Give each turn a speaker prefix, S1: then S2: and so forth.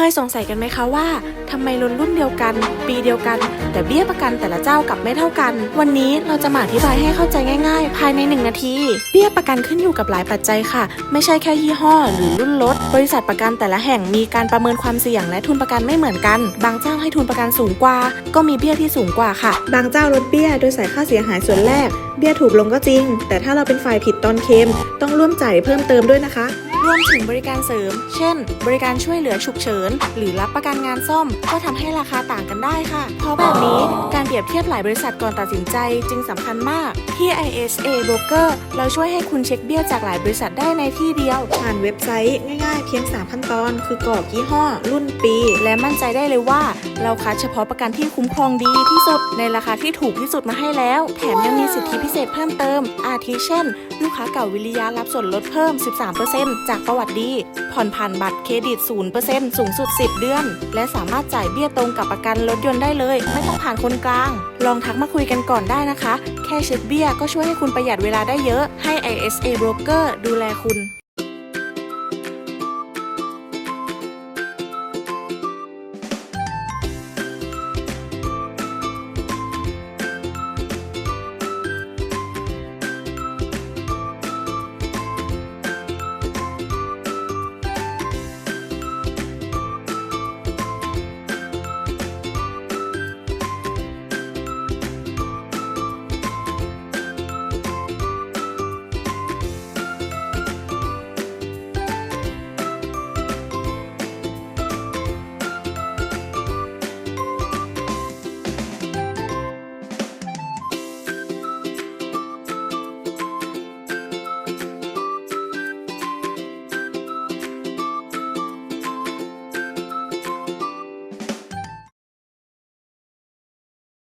S1: เคยสงสัยกันไหมคะว่าทำไมรุ่นรุ่นเดียวกัน ปีเดียวกัน แต่เบี้ยประกันแต่ละเจ้ากลับไม่เท่ากัน วันนี้เราจะมาอธิบายให้เข้าใจง่าย ๆ ภายใน 1 นาที เบี้ยประกันขึ้นอยู่กับหลายปัจจัยค่ะ ไม่ใช่แค่ยี่ห้อ หรือรุ่นรถบริษัทประกันแต่ละแห่งมีการประเมินความเสี่ยงและทุนประกันไม่เหมือนกัน บางเจ้าให้ทุนประกันสูงกว่า ก็มีเบี้ยที่สูงกว่าค่ะ
S2: บางเจ้าลดเบี้ยโดยใส่ค่าเสียหายส่วนแรกเบี้ยถูกลงก็จริง แต่ถ้าเราเป็นฝ่ายผิดตอนเคมต้องร่วมจ่ายเพิ่มเติมด้วยนะคะ
S1: รวมถึงบริการเสริม เช่น บริการช่วยเหลือฉุกเฉิน หรือรับประกันงานซ่อม ก็ทำให้ราคาต่างกันได้ค่ะ เพราะแบบนี้การเปรียบเทียบหลายบริษัทก่อนตัดสินใจจึงสำคัญมาก ที่ ISA Broker เราช่วยให้คุณเช็คเบี้ยจากหลายบริษัทได้ในที่เดียว
S2: ผ่านเว็บไซต์ง่ายๆ เพียง 3 ขั้นตอน คือกรอกยี่ห้อ รุ่นปี
S1: และมั่นใจได้เลยว่า เราคัดเฉพาะประกันที่คุ้มครองดีที่สุด ในราคาที่ถูกที่สุดมาให้แล้ว แถมยังมีสิทธิพิเศษเพิ่มเติม อาทิเช่น ลูกค้าเก่าวิริยะรับส่วนลดเพิ่ม 13%จากจากประวัติดี ผ่อนผ่านบัตรเครดิต 0%สูงสุด 10 เดือน และสามารถจ่ายเบี้ยตรงกับประกันรถยนต์ได้เลย ไม่ต้องผ่านคนกลาง ลองทักมาคุยกันก่อนได้นะคะ แค่เช็คเบี้ยก็ช่วยให้คุณประหยัดเวลาได้เยอะ ให้ ISA Broker ดูแลคุณ